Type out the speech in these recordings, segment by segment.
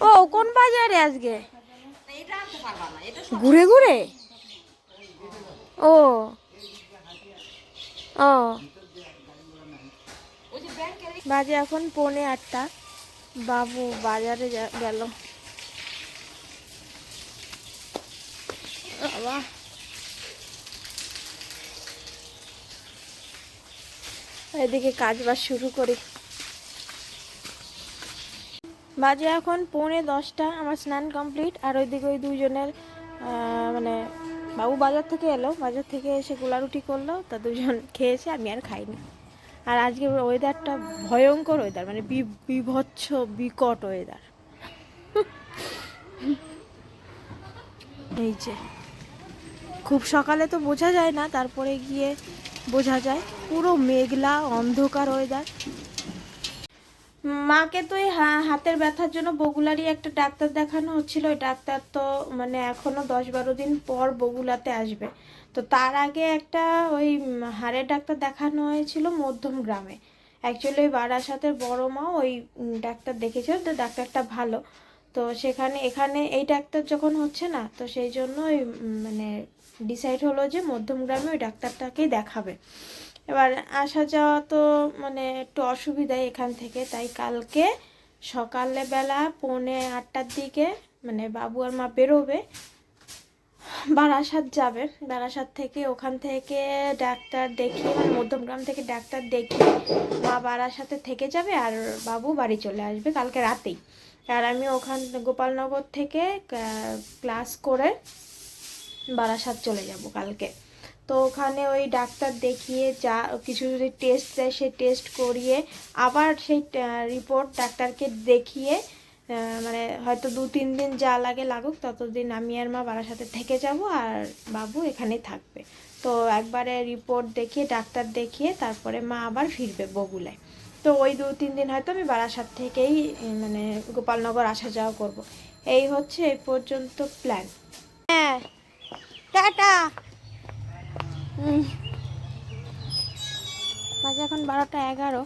ও, কোন বাজারে আজকে? ঘুরে ঘুরে? ও। ও। বাজে এখন পৌনে আটটা। বাবু বাজারে গেল। বাবা। এদিকে কাজ বাজ শুরু করি। বাজে এখন পৌনে দশটা, আমার স্নান কমপ্লিট আর ওইদিকে ওই দুজনের মানে বাবু বাজার থেকে এলো, বাজার থেকে এসে গোলা রুটি করল, তা দুজন খেয়েছে, আমি আর খাইনি। আর আজকে ওয়েদারটা ভয়ঙ্কর ওয়েদার মানে বিভৎস, বিকট ওয়েদার এই যে, খুব সকালে তো বোঝা যায় না, তারপরে গিয়ে বোঝা যায়, পুরো মেঘলা, অন্ধকার ওয়েদার মাকে তো এই হাতের ব্যথার জন্য বগুলারই একটা ডাক্তার দেখানো হচ্ছিল। ওই ডাক্তার তো মানে এখনও দশ বারো দিন পর বগুলাতে আসবে। তো তার আগে একটা ওই হাড়ের ডাক্তার দেখানো হয়েছিল মধ্যম গ্রামে। অ্যাকচুয়ালি ওই বারাসাতের বড় মা ওই ডাক্তার দেখেছিল, তো ডাক্তারটা ভালো। তো সেখানে, এখানে এই ডাক্তার যখন হচ্ছে না, তো সেই জন্য ওই মানে ডিসাইড হলো যে মধ্যম গ্রামে ওই ডাক্তারটাকেই দেখাবে। এবার আসা যাওয়া তো মানে একটু অসুবিধাই এখান থেকে। তাই কালকে সকালে বেলা পৌনে আটটার দিকে মানে বাবু আর মা বেরোবে, বারাসাত যাবে। বারাসাত থেকে ওখান থেকে ডাক্তার দেখিয়ে মানে মধ্যমগ্রাম থেকে ডাক্তার দেখিয়ে মা বারাসাতে থেকে যাবে আর বাবু বাড়ি চলে আসবে কালকে রাতেই। আর আমি ওখান গোপালনগর থেকে ক্লাস করে বারাসাত চলে যাব কালকে। তো ওখানে ওই ডাক্তার দেখিয়ে যা, কিছু যদি টেস্ট দেয়, সে টেস্ট করিয়ে আবার সেই রিপোর্ট ডাক্তারকে দেখিয়ে মানে হয়তো দু, তিন দিন যা লাগে লাগুক, ততদিন আমি আর মা বারাসাতে থেকে যাব আর বাবু এখানেই থাকবে। তো একবারে রিপোর্ট দেখিয়ে, ডাক্তার দেখিয়ে তারপরে মা আবার ফিরবে বগুলায়। তো ওই দু, তিন দিন হয়তো আমি বারাসাত থেকেই মানে গোপালনগর আসা যাওয়া করব। এই হচ্ছে এই পর্যন্ত প্ল্যান হ্যাঁ। টাটা। বাজে এখন বারোটা এগারো।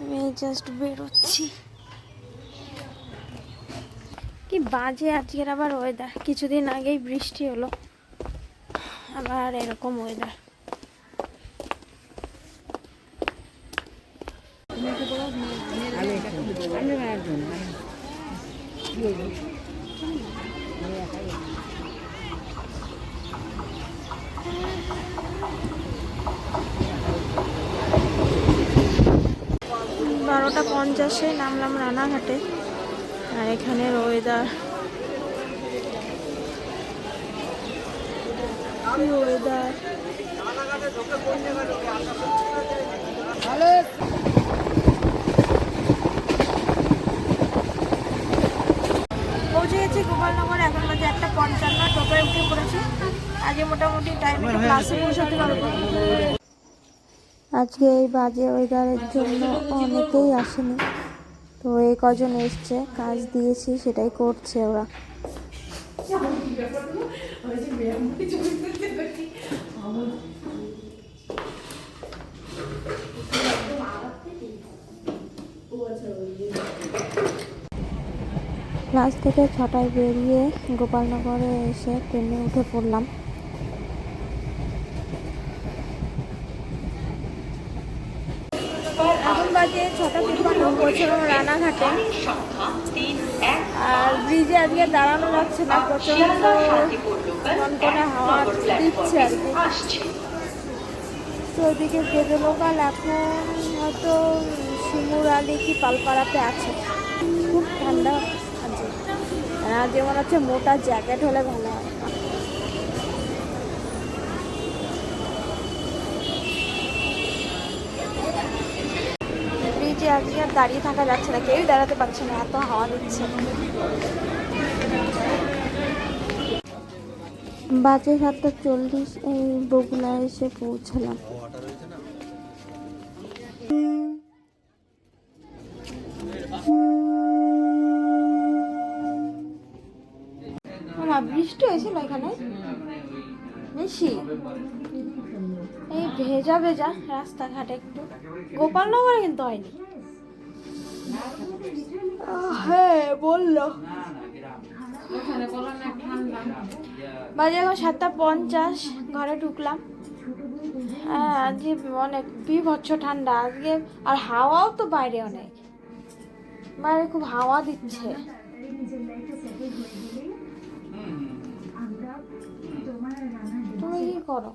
আমি জাস্ট বেরোচ্ছি। কি বাজে আজকের আবার ওয়েদার কিছুদিন আগেই বৃষ্টি হলো। আবার এরকম ওয়েদার বারোটা পঞ্চাশে নামলাম রানাঘাটে, আর এখানের ওয়েদার ওয়েদার পৌঁছে গেছি গোপালনগর, এখন বাজে একটা পঞ্চান্ন, টোটোয় উঠে পড়েছি। আজকে মোটামুটি টাইমে ক্লাসে পৌঁছাতে পারব। আজকে এই বাজে ওয়েদারের জন্য অনেকেই আসেনি। তো এই কজন এসছে কাজ দিয়েছি সেটাই করছে ওরা। ক্লাস থেকে ছটায় বেরিয়ে গোপালনগরে এসে ট্রেনে উঠে পড়লাম এখন বাজে ছটা তিপ্পান্ন পৌঁছলাম রানাঘাটে। আর ব্রিজে আজকে দাঁড়ানো যাচ্ছে না প্রচণ্ড হাওয়া দিচ্ছে আর কি। তো ওইদিকে বেদে লোকাল, এখন হয়তো শিমুর আলী কি পালপাড়াতে আছে। খুব ঠান্ডা আছে। আজকে মনে হচ্ছে মোটা জ্যাকেট হলে ভালো হয় ব্রিজে আজকে আর দাঁড়িয়ে থাকা যাচ্ছে না, কেউই দাঁড়াতে পারছে না, এত হাওয়া দিচ্ছে। বাজে সাতটা চল্লিশ, এই বগুলা এসে পৌঁছলাম। বৃষ্টি হয়েছিল এখানে? বেশি? এই ভেজা ভেজা রাস্তাঘাট একটু। গোপালনগরে কিন্তু হয়নি। হ্যাঁ বলল। বাজে এখন সাতটা পঞ্চাশ ঘরে ঢুকলাম। হ্যাঁ আজকে অনেক বিভৎস ঠান্ডা। আজকে আর হাওয়াও তো বাইরে অনেক। বাইরে খুব হাওয়া দিচ্ছে। তুমি কি করে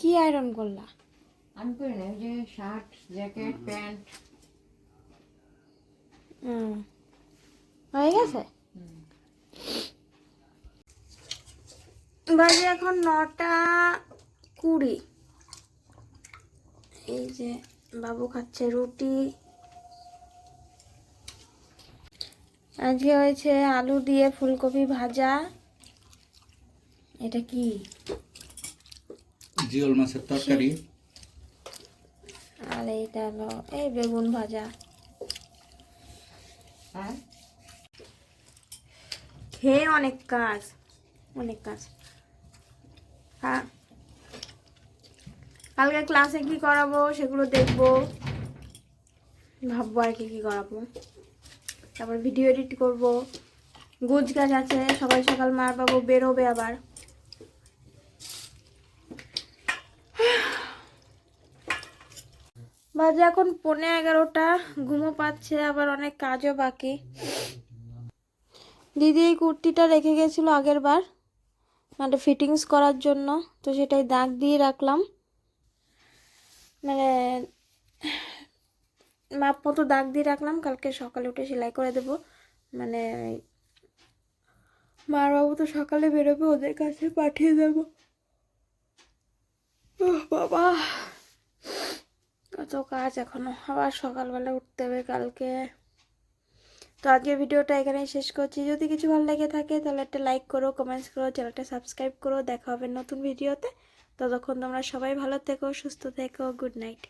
কি আয়রন করলা? আমি করি না ওই যে শার্ট জ্যাকেট প্যান্ট হুম। হয়ে গেছে? বাজে এখন নটা কুড়ি। এই যে বাবু খাচ্ছে রুটি। আজকে হয়েছে আলু দিয়ে ফুলকপি ভাজা। এটা কি? জিওল মাছের তরকারি। আর এইটা হলো এই বেগুন ভাজা। আর খেয়ে অনেক কাজ অনেক কাজ। হ্যাঁ। কালকে ক্লাসে কি করাবো সেগুলো দেখব। ভাববো আর কি কি করাবো। তারপর ভিডিও এডিট করব। গুজ গাছ আছে সকাল সকাল মার বাবু বেরোবে আবার। বাজে এখন পৌনে এগারোটা ঘুমো পাচ্ছে, আবার অনেক কাজও বাকি। দিদি এই কুর্তিটা রেখে গেছিল আগের বার মানে ফিটিংস করার জন্য, তো সেটাই দাগ দিয়ে রাখলাম। মানে মাপ মতো দাগ দিয়ে রাখলাম, কালকে সকালে উঠে সেলাই করে দেব। মানে মার বাবু তো সকালে বেরোবে, ওদের কাছে পাঠিয়ে দেবো। বাবা! কত কাজ এখনও। আবার সকালবেলা উঠতে হবে কালকে। তো আজকে ভিডিওটা এখানেই শেষ করছি। যদি কিছু ভালো লেগে থাকে তাহলে একটা লাইক করো কমেন্টস করো চ্যানেলটা সাবস্ক্রাইব করো। দেখা হবে নতুন ভিডিওতে ততক্ষণ তোমরা সবাই ভালো থেকো, সুস্থ থেকো গুড নাইট